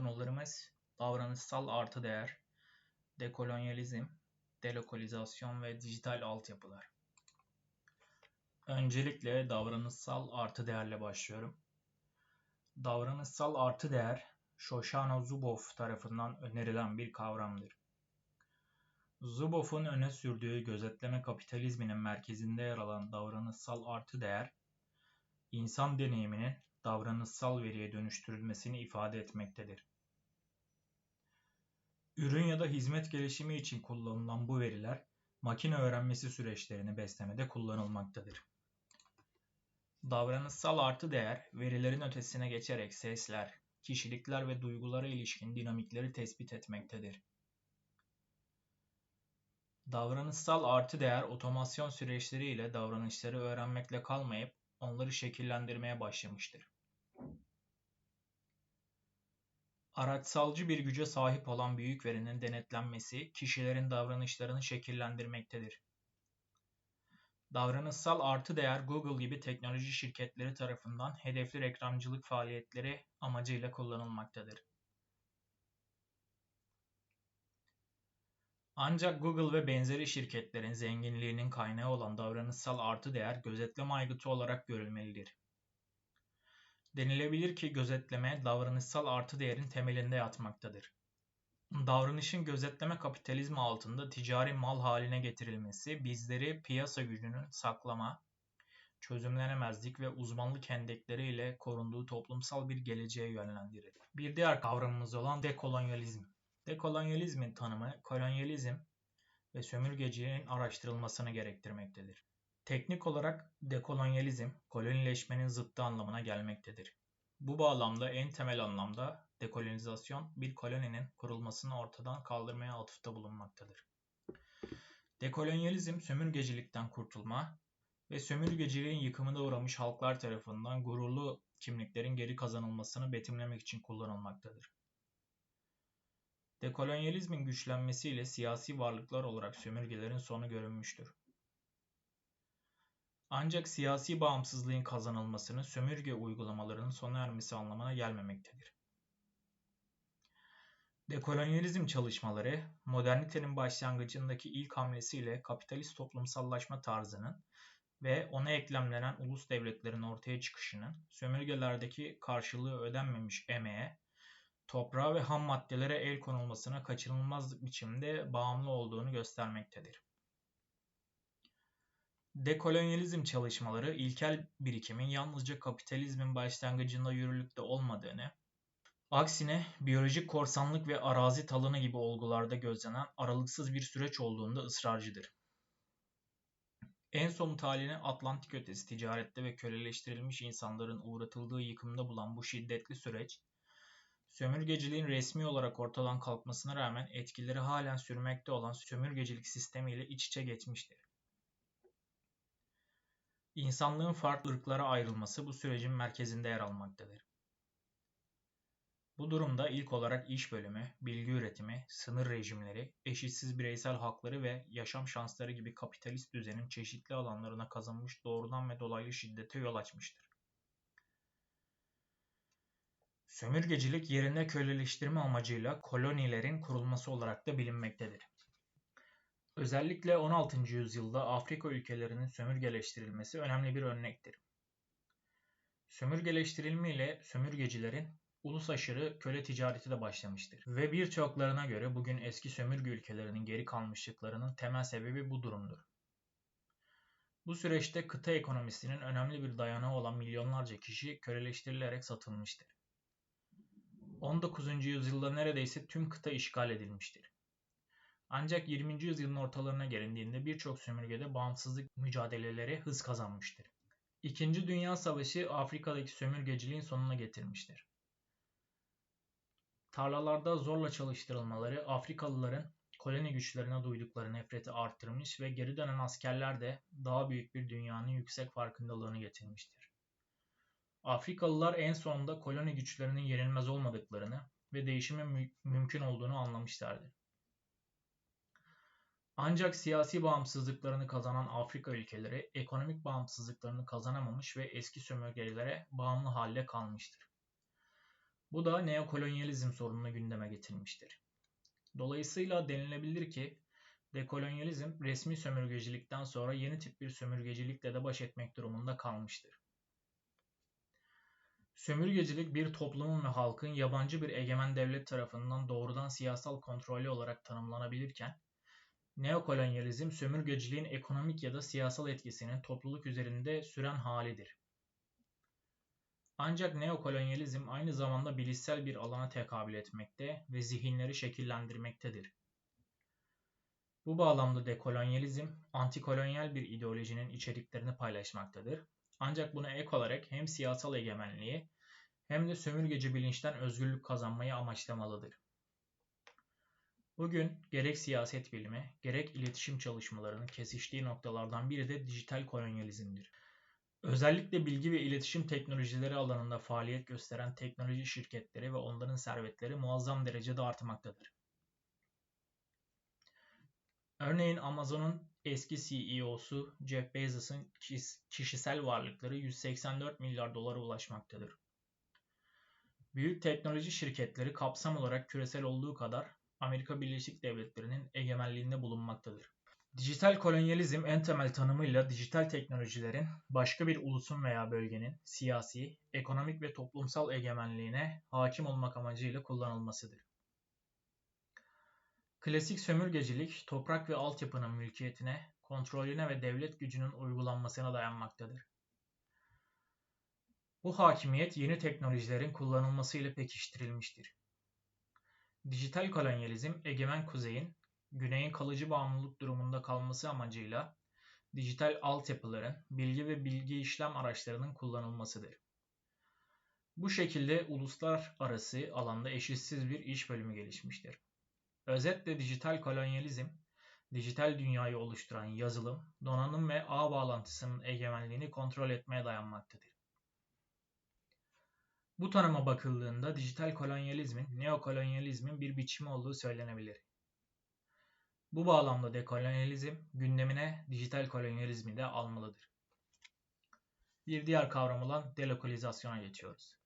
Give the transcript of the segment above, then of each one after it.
Konularımız davranışsal artı değer, dekolonyalizm, delokalizasyon ve dijital altyapılar. Öncelikle davranışsal artı değerle başlıyorum. Davranışsal artı değer, Shoshana Zuboff tarafından önerilen bir kavramdır. Zuboff'un öne sürdüğü gözetleme kapitalizminin merkezinde yer alan davranışsal artı değer, insan deneyiminin davranışsal veriye dönüştürülmesini ifade etmektedir. Ürün ya da hizmet gelişimi için kullanılan bu veriler, makine öğrenmesi süreçlerini beslemede kullanılmaktadır. Davranışsal artı değer, verilerin ötesine geçerek sesler, kişilikler ve duygulara ilişkin dinamikleri tespit etmektedir. Davranışsal artı değer otomasyon süreçleri ile davranışları öğrenmekle kalmayıp onları şekillendirmeye başlamıştır. Araçsalcı bir güce sahip olan büyük verinin denetlenmesi kişilerin davranışlarını şekillendirmektedir. Davranışsal artı değer Google gibi teknoloji şirketleri tarafından hedefli reklamcılık faaliyetleri amacıyla kullanılmaktadır. Ancak Google ve benzeri şirketlerin zenginliğinin kaynağı olan davranışsal artı değer gözetleme aygıtı olarak görülmelidir. Denilebilir ki gözetleme davranışsal artı değerin temelinde yatmaktadır. Davranışın gözetleme kapitalizmi altında ticari mal haline getirilmesi bizleri piyasa gücünün saklama, çözümlenemezlik ve uzmanlık endekleriyle korunduğu toplumsal bir geleceğe yönlendirir. Bir diğer kavramımız olan dekolonyalizm. Dekolonyalizmin tanımı kolonyalizm ve sömürgeciliğin araştırılmasını gerektirmektedir. Teknik olarak dekolonyalizm, kolonileşmenin zıttı anlamına gelmektedir. Bu bağlamda en temel anlamda dekolonizasyon bir koloninin kurulmasını ortadan kaldırmaya atıfta bulunmaktadır. Dekolonyalizm sömürgecilikten kurtulma ve sömürgeciliğin yıkımına uğramış halklar tarafından gururlu kimliklerin geri kazanılmasını betimlemek için kullanılmaktadır. Dekolonyalizmin güçlenmesiyle siyasi varlıklar olarak sömürgelerin sonu görünmüştür. Ancak siyasi bağımsızlığın kazanılmasının sömürge uygulamalarının sona ermesi anlamına gelmemektedir. Dekolonyalizm çalışmaları, modernitenin başlangıcındaki ilk hamlesiyle kapitalist toplumsallaşma tarzının ve ona eklemlenen ulus devletlerin ortaya çıkışının sömürgelerdeki karşılığı ödenmemiş emeğe, toprağa ve ham maddelere el konulmasına kaçınılmaz biçimde bağımlı olduğunu göstermektedir. Dekolonyalizm çalışmaları ilkel birikimin yalnızca kapitalizmin başlangıcında yürürlükte olmadığını, aksine biyolojik korsanlık ve arazi talanı gibi olgularda gözlenen aralıksız bir süreç olduğunda ısrarcıdır. En somut halini Atlantik ötesi ticarette ve köleleştirilmiş insanların uğratıldığı yıkımda bulan bu şiddetli süreç, sömürgeciliğin resmi olarak ortadan kalkmasına rağmen etkileri halen sürmekte olan sömürgecilik sistemiyle iç içe geçmiştir. İnsanlığın farklı ırklara ayrılması bu sürecin merkezinde yer almaktadır. Bu durumda ilk olarak iş bölümü, bilgi üretimi, sınır rejimleri, eşitsiz bireysel hakları ve yaşam şansları gibi kapitalist düzenin çeşitli alanlarına kazanmış doğrudan ve dolaylı şiddete yol açmıştır. Sömürgecilik yerine köleleştirme amacıyla kolonilerin kurulması olarak da bilinmektedir. Özellikle 16. yüzyılda Afrika ülkelerinin sömürgeleştirilmesi önemli bir örnektir. Sömürgeleştirilme ile sömürgecilerin ulus aşırı köle ticareti de başlamıştır. Ve birçoklarına göre bugün eski sömürge ülkelerinin geri kalmışlıklarının temel sebebi bu durumdur. Bu süreçte kıta ekonomisinin önemli bir dayanağı olan milyonlarca kişi köleleştirilerek satılmıştır. 19. yüzyılda neredeyse tüm kıta işgal edilmiştir. Ancak 20. yüzyılın ortalarına gelindiğinde birçok sömürgede bağımsızlık mücadeleleri hız kazanmıştır. İkinci Dünya Savaşı Afrika'daki sömürgeciliğin sonuna getirmiştir. Tarlalarda zorla çalıştırılmaları Afrikalıların koloni güçlerine duydukları nefreti arttırmış ve geri dönen askerler de daha büyük bir dünyanın yüksek farkındalığını getirmiştir. Afrikalılar en sonunda koloni güçlerinin yenilmez olmadıklarını ve değişimin mü mümkün olduğunu anlamışlardı. Ancak siyasi bağımsızlıklarını kazanan Afrika ülkeleri ekonomik bağımsızlıklarını kazanamamış ve eski sömürgelere bağımlı halde kalmıştır. Bu da neokolonyalizm sorununu gündeme getirmiştir. Dolayısıyla denilebilir ki dekolonyalizm resmi sömürgecilikten sonra yeni tip bir sömürgecilikle de baş etmek durumunda kalmıştır. Sömürgecilik bir toplumun ve halkın yabancı bir egemen devlet tarafından doğrudan siyasal kontrolü olarak tanımlanabilirken, neokolonyalizm sömürgeciliğin ekonomik ya da siyasal etkisinin topluluk üzerinde süren halidir. Ancak neokolonyalizm aynı zamanda bilişsel bir alana tekabül etmekte ve zihinleri şekillendirmektedir. Bu bağlamda dekolonyalizm, antikolonyal bir ideolojinin içeriklerini paylaşmaktadır. Ancak buna ek olarak hem siyasal egemenliği hem de sömürgeci bilinçten özgürlük kazanmayı amaçlamalıdır. Bugün gerek siyaset bilimi, gerek iletişim çalışmalarının kesiştiği noktalardan biri de dijital kolonyalizmdir. Özellikle bilgi ve iletişim teknolojileri alanında faaliyet gösteren teknoloji şirketleri ve onların servetleri muazzam derecede artmaktadır. Örneğin Amazon'un eski CEO'su Jeff Bezos'un kişisel varlıkları 184 milyar dolara ulaşmaktadır. Büyük teknoloji şirketleri kapsam olarak küresel olduğu kadar Amerika Birleşik Devletleri'nin egemenliğinde bulunmaktadır. Dijital kolonyalizm en temel tanımıyla dijital teknolojilerin başka bir ulusun veya bölgenin siyasi, ekonomik ve toplumsal egemenliğine hakim olmak amacıyla kullanılmasıdır. Klasik sömürgecilik, toprak ve altyapının mülkiyetine, kontrolüne ve devlet gücünün uygulanmasına dayanmaktadır. Bu hakimiyet yeni teknolojilerin kullanılmasıyla pekiştirilmiştir. Dijital kolonyalizm, egemen kuzeyin, güneyin kalıcı bağımlılık durumunda kalması amacıyla dijital altyapıların, bilgi ve bilgi işlem araçlarının kullanılmasıdır. Bu şekilde uluslararası alanda eşitsiz bir iş bölümü gelişmiştir. Özetle dijital kolonyalizm, dijital dünyayı oluşturan yazılım, donanım ve ağ bağlantısının egemenliğini kontrol etmeye dayanmaktadır. Bu tanıma bakıldığında dijital kolonyalizmin neokolonyalizmin bir biçimi olduğu söylenebilir. Bu bağlamda dekolonyalizm gündemine dijital kolonyalizmi de almalıdır. Bir diğer kavram olan delokalizasyona geçiyoruz.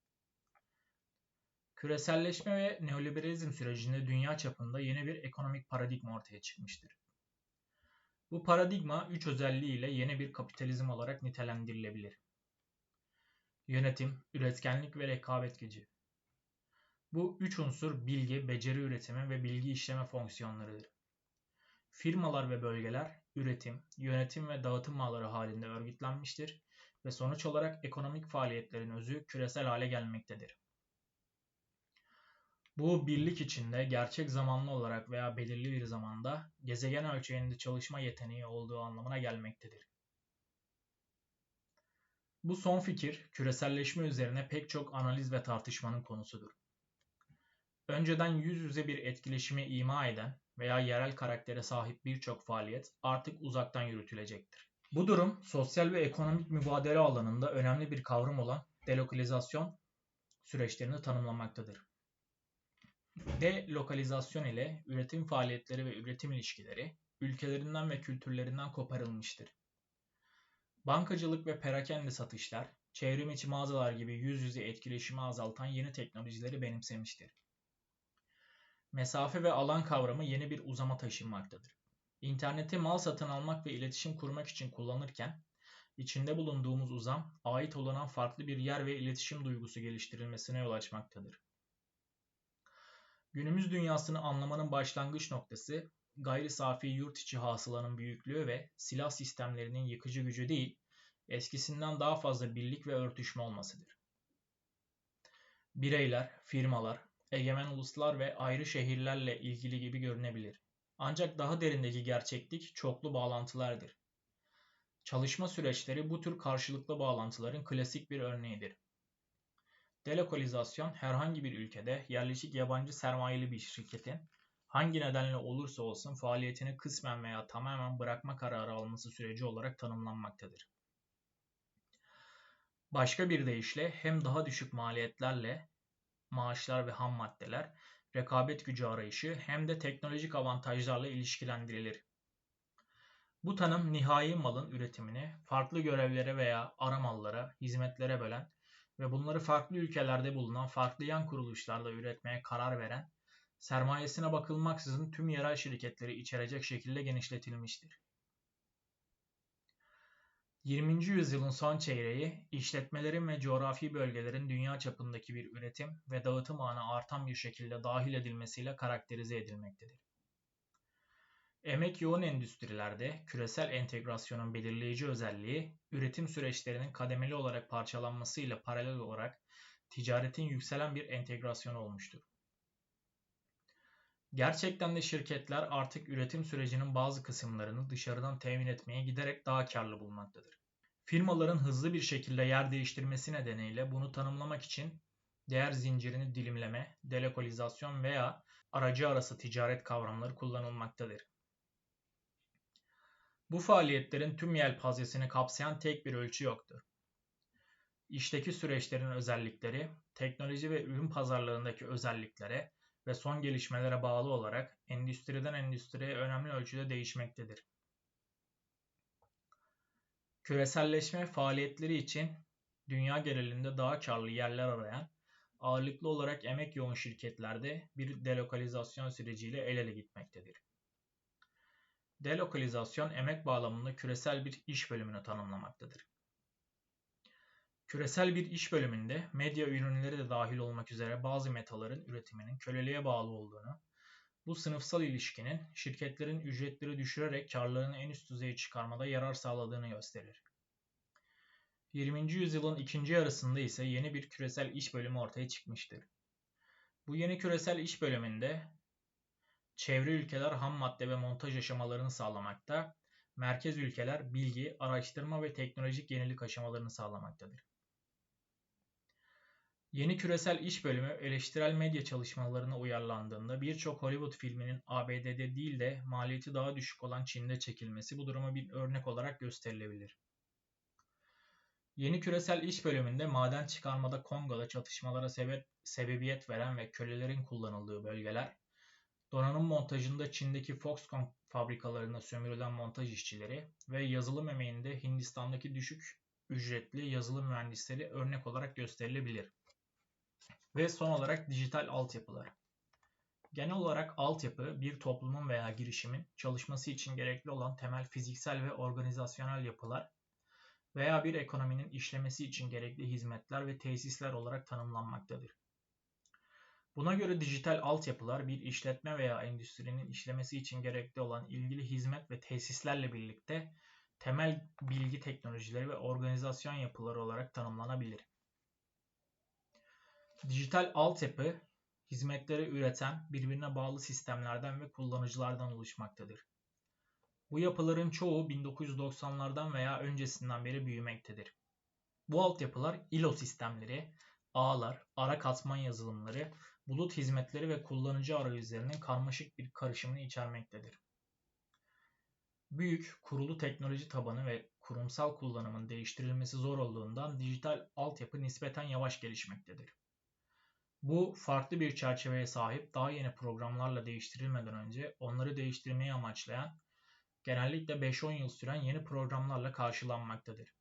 Küreselleşme ve neoliberalizm sürecinde dünya çapında yeni bir ekonomik paradigma ortaya çıkmıştır. Bu paradigma üç özelliğiyle yeni bir kapitalizm olarak nitelendirilebilir. Yönetim, üretkenlik ve rekabet gücü. Bu üç unsur bilgi, beceri üretimi ve bilgi işleme fonksiyonlarıdır. Firmalar ve bölgeler üretim, yönetim ve dağıtım ağları halinde örgütlenmiştir ve sonuç olarak ekonomik faaliyetlerin özü küresel hale gelmektedir. Bu birlik içinde gerçek zamanlı olarak veya belirli bir zamanda gezegen ölçeğinde çalışma yeteneği olduğu anlamına gelmektedir. Bu son fikir küreselleşme üzerine pek çok analiz ve tartışmanın konusudur. Önceden yüz yüze bir etkileşimi ima eden veya yerel karaktere sahip birçok faaliyet artık uzaktan yürütülecektir. Bu durum sosyal ve ekonomik mübadele alanında önemli bir kavram olan delokalizasyon süreçlerini tanımlamaktadır. Delokalizasyon ile üretim faaliyetleri ve üretim ilişkileri ülkelerinden ve kültürlerinden koparılmıştır. Bankacılık ve perakende satışlar, çevrim içi mağazalar gibi yüz yüze etkileşimi azaltan yeni teknolojileri benimsemiştir. Mesafe ve alan kavramı yeni bir uzama taşınmaktadır. İnterneti mal satın almak ve iletişim kurmak için kullanırken, içinde bulunduğumuz uzam, ait olanan farklı bir yer ve iletişim duygusu geliştirilmesine yol açmaktadır. Günümüz dünyasını anlamanın başlangıç noktası gayri safi yurt içi hasılanın büyüklüğü ve silah sistemlerinin yıkıcı gücü değil, eskisinden daha fazla birlik ve örtüşme olmasıdır. Bireyler, firmalar, egemen uluslar ve ayrı şehirlerle ilgili gibi görünebilir. Ancak daha derindeki gerçeklik çoklu bağlantılardır. Çalışma süreçleri bu tür karşılıklı bağlantıların klasik bir örneğidir. Delokalizasyon herhangi bir ülkede yerleşik yabancı sermayeli bir şirketin hangi nedenle olursa olsun faaliyetini kısmen veya tamamen bırakma kararı alması süreci olarak tanımlanmaktadır. Başka bir deyişle hem daha düşük maliyetlerle maaşlar ve ham maddeler, rekabet gücü arayışı hem de teknolojik avantajlarla ilişkilendirilir. Bu tanım nihai malın üretimini farklı görevlere veya ara mallara, hizmetlere bölen ve bunları farklı ülkelerde bulunan farklı yan kuruluşlarla üretmeye karar veren, sermayesine bakılmaksızın tüm yerel şirketleri içerecek şekilde genişletilmiştir. 20. yüzyılın son çeyreği, işletmelerin ve coğrafi bölgelerin dünya çapındaki bir üretim ve dağıtım ağına artan bir şekilde dahil edilmesiyle karakterize edilmektedir. Emek yoğun endüstrilerde küresel entegrasyonun belirleyici özelliği, üretim süreçlerinin kademeli olarak parçalanmasıyla paralel olarak ticaretin yükselen bir entegrasyonu olmuştur. Gerçekten de şirketler artık üretim sürecinin bazı kısımlarını dışarıdan temin etmeye giderek daha karlı bulmaktadır. Firmaların hızlı bir şekilde yer değiştirmesi nedeniyle bunu tanımlamak için değer zincirini dilimleme, delokalizasyon veya aracı arası ticaret kavramları kullanılmaktadır. Bu faaliyetlerin tüm yelpazesini kapsayan tek bir ölçü yoktur. İşteki süreçlerin özellikleri, teknoloji ve ürün pazarlarındaki özelliklere ve son gelişmelere bağlı olarak endüstriden endüstriye önemli ölçüde değişmektedir. Küreselleşme faaliyetleri için dünya genelinde daha karlı yerler arayan, ağırlıklı olarak emek yoğun şirketlerde bir delokalizasyon süreciyle el ele gitmektedir. Delokalizasyon emek bağlamında küresel bir iş bölümünü tanımlamaktadır. Küresel bir iş bölümünde medya ürünleri de dahil olmak üzere bazı metaların üretiminin köleliğe bağlı olduğunu, bu sınıfsal ilişkinin şirketlerin ücretleri düşürerek karlarını en üst düzeye çıkarmada yarar sağladığını gösterir. 20. yüzyılın ikinci yarısında ise yeni bir küresel iş bölümü ortaya çıkmıştır. Bu yeni küresel iş bölümünde çevre ülkeler ham madde ve montaj aşamalarını sağlamakta, merkez ülkeler bilgi, araştırma ve teknolojik yenilik aşamalarını sağlamaktadır. Yeni küresel iş bölümü eleştirel medya çalışmalarına uyarlandığında birçok Hollywood filminin ABD'de değil de maliyeti daha düşük olan Çin'de çekilmesi bu duruma bir örnek olarak gösterilebilir. Yeni küresel iş bölümünde maden çıkarmada Kongo'da çatışmalara sebep, sebebiyet veren ve kölelerin kullanıldığı bölgeler, donanım montajında Çin'deki Foxconn fabrikalarında sömürülen montaj işçileri ve yazılım emeğinde Hindistan'daki düşük ücretli yazılım mühendisleri örnek olarak gösterilebilir. Ve son olarak dijital altyapılar. Genel olarak altyapı bir toplumun veya girişimin çalışması için gerekli olan temel fiziksel ve organizasyonel yapılar veya bir ekonominin işlemesi için gerekli hizmetler ve tesisler olarak tanımlanmaktadır. Buna göre dijital altyapılar bir işletme veya endüstrinin işlemesi için gerekli olan ilgili hizmet ve tesislerle birlikte temel bilgi teknolojileri ve organizasyon yapıları olarak tanımlanabilir. Dijital altyapı, hizmetleri üreten, birbirine bağlı sistemlerden ve kullanıcılardan oluşmaktadır. Bu yapıların çoğu 1990'lardan veya öncesinden beri büyümektedir. Bu altyapılar ILO sistemleri, ağlar, ara katman yazılımları, bulut hizmetleri ve kullanıcı arayüzlerinin karmaşık bir karışımını içermektedir. Büyük, kurulu teknoloji tabanı ve kurumsal kullanımın değiştirilmesi zor olduğundan dijital altyapı nispeten yavaş gelişmektedir. Bu farklı bir çerçeveye sahip daha yeni programlarla değiştirilmeden önce onları değiştirmeyi amaçlayan genellikle 5-10 yıl süren yeni programlarla karşılanmaktadır.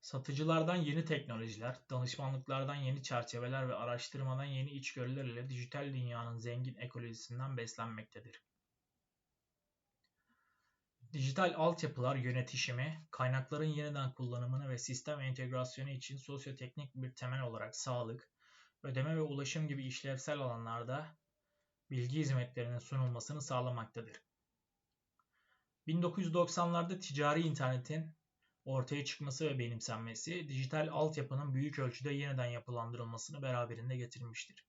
Satıcılardan yeni teknolojiler, danışmanlıklardan yeni çerçeveler ve araştırmadan yeni içgörüler ile dijital dünyanın zengin ekolojisinden beslenmektedir. Dijital altyapılar yönetişimi, kaynakların yeniden kullanımını ve sistem entegrasyonu için sosyoteknik bir temel olarak sağlık, ödeme ve ulaşım gibi işlevsel alanlarda bilgi hizmetlerinin sunulmasını sağlamaktadır. 1990'larda ticari internetin ortaya çıkması ve benimsenmesi, dijital altyapının büyük ölçüde yeniden yapılandırılmasını beraberinde getirmiştir.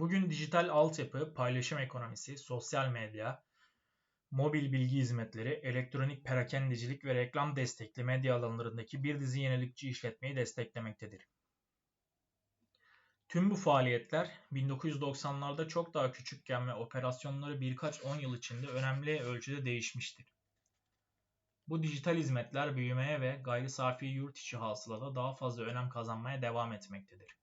Bugün dijital altyapı, paylaşım ekonomisi, sosyal medya, mobil bilgi hizmetleri, elektronik perakendecilik ve reklam destekli medya alanlarındaki bir dizi yenilikçi işletmeyi desteklemektedir. Tüm bu faaliyetler 1990'larda çok daha küçükken ve operasyonları birkaç on yıl içinde önemli ölçüde değişmiştir. Bu dijital hizmetler büyümeye ve gayri safi yurt içi hasılada daha fazla önem kazanmaya devam etmektedir.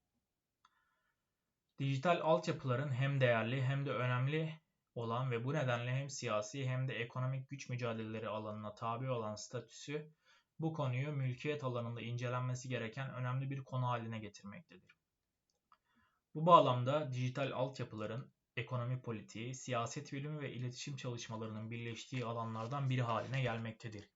Dijital altyapıların hem değerli hem de önemli olan ve bu nedenle hem siyasi hem de ekonomik güç mücadeleleri alanına tabi olan statüsü bu konuyu mülkiyet alanında incelenmesi gereken önemli bir konu haline getirmektedir. Bu bağlamda dijital altyapıların ekonomi politiği, siyaset bilimi ve iletişim çalışmalarının birleştiği alanlardan biri haline gelmektedir.